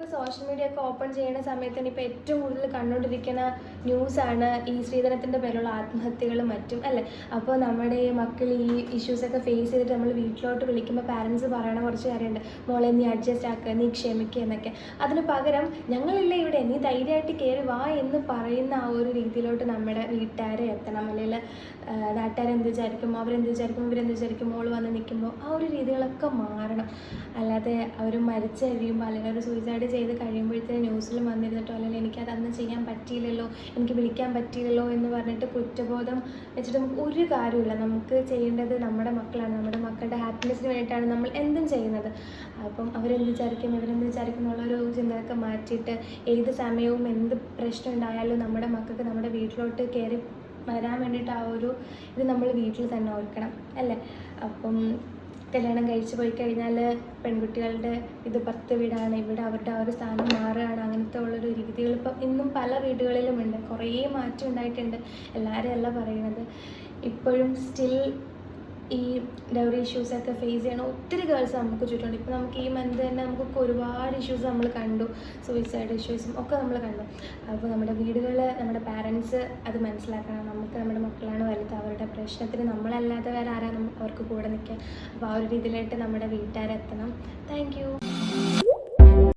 നമ്മളിപ്പോൾ social media ഒക്കെ open ചെയ്യുന്ന സമയത്ത് തന്നെ ഇപ്പോൾ ഏറ്റവും കൂടുതൽ കണ്ടുകൊണ്ടിരിക്കുന്ന ന്യൂസാണ് ഈ സ്ത്രീധനത്തിന്റെ പേരുള്ള ആത്മഹത്യകളും മറ്റും അല്ലേ? അപ്പോൾ നമ്മുടെ മക്കൾ ഈ ഇഷ്യൂസൊക്കെ ഫേസ് ചെയ്തിട്ട് നമ്മൾ വീട്ടിലോട്ട് വിളിക്കുമ്പോൾ പാരൻസ് പറയണ കുറച്ച് കാര്യമുണ്ട്. മോളെ നീ അഡ്ജസ്റ്റ് ആക്കുക നീ ക്ഷമിക്കുക എന്നൊക്കെ. അതിന് പകരം ഞങ്ങളില്ല ഇവിടെ നീ ധൈര്യമായിട്ട് കയറി വാ എന്ന് പറയുന്ന ആ ഒരു രീതിയിലോട്ട് നമ്മുടെ വീട്ടുകാരെ എത്തണം. അല്ലെങ്കിൽ നാട്ടുകാരെന്ത് വിചാരിക്കും? അവരെന്ത് വിചാരിക്കും? ഇവരെന്ത് വിചാരിക്കും? മോൾ വന്ന് നിൽക്കുമ്പോൾ ആ ഒരു രീതികളൊക്കെ മാറണം. അല്ലാതെ അവർ മരിച്ചു കഴിയുമ്പോൾ അല്ലെങ്കിൽ അവർ സൂയിസൈഡ് ചെയ്ത് കഴിയുമ്പോഴത്തേന് ന്യൂസിലും വന്നിരുന്നിട്ടോ അല്ലെങ്കിൽ എനിക്കത് അന്ന് ചെയ്യാൻ പറ്റിയില്ലല്ലോ എനിക്ക് വിളിക്കാൻ പറ്റിയില്ലല്ലോ എന്ന് പറഞ്ഞിട്ട് കുറ്റബോധം വെച്ചിട്ട് നമുക്ക് ഒരു കാര്യമില്ല നമുക്ക് ചെയ്യേണ്ടത് നമ്മുടെ മക്കളാണ്. നമ്മുടെ മക്കളുടെ ഹാപ്പിനെസ്സിന് വേണ്ടിയിട്ടാണ് നമ്മൾ എന്തും ചെയ്യുന്നത്. അപ്പം അവരെന്ത് വിചാരിക്കും? ഇവരെന്ത് വിചാരിക്കും എന്നുള്ളൊരു ചിന്തയൊക്കെ മാറ്റിയിട്ട് ഏത് സമയവും എന്ത് പ്രശ്നം ഉണ്ടായാലും നമ്മുടെ മക്കൾക്ക് നമ്മുടെ വീട്ടിലോട്ട് കയറി വരാൻ വേണ്ടിയിട്ട് ആ ഒരു ഇത് നമ്മൾ വീട്ടിൽ തന്നെ ഓർക്കണം അല്ലേ? അപ്പം കല്യാണം കഴിച്ചു പോയി കഴിഞ്ഞാൽ പെൺകുട്ടികളുടെ ഇത് പത്ത് വീടാണ് ഇവിടെ അവരുടെ ആ ഒരു സ്ഥാനം മാറുകയാണ് അങ്ങനത്തെ ഉള്ളൊരു രീതികൾ ഇപ്പം ഇന്നും പല വീടുകളിലും ഉണ്ട്. കുറേ മാറ്റം ഉണ്ടായിട്ടുണ്ട്. എല്ലാവരും അല്ല പറയുന്നത് ഇപ്പോഴും സ്റ്റിൽ ഈ ഡൗറി ഇഷ്യൂസൊക്കെ ഫേസ് ചെയ്യണ ഒത്തിരി ഗേൾസ് നമുക്ക് ചുറ്റുമുണ്ട്. ഇപ്പോൾ നമുക്ക് ഈ മന്ത് തന്നെ നമുക്കൊക്കെ ഒരുപാട് ഇഷ്യൂസ് നമ്മൾ കണ്ടു. സൂയിസൈഡ് ഇഷ്യൂസും ഒക്കെ നമ്മൾ കണ്ടു. അപ്പോൾ നമ്മുടെ വീടുകളിൽ നമ്മുടെ പാരൻസ് അത് മനസ്സിലാക്കണം. നമുക്ക് നമ്മുടെ മക്കളാണ് വലുത്. അവരുടെ പ്രശ്നത്തിന് നമ്മളല്ലാതെ വേറെ ആരാ? അവർക്ക് കൂടെ നിൽക്കുക അപ്പോൾ ആ ഒരു രീതിയിലായിട്ട് നമ്മുടെ വീട്ടുകാരെത്തണം. Thank you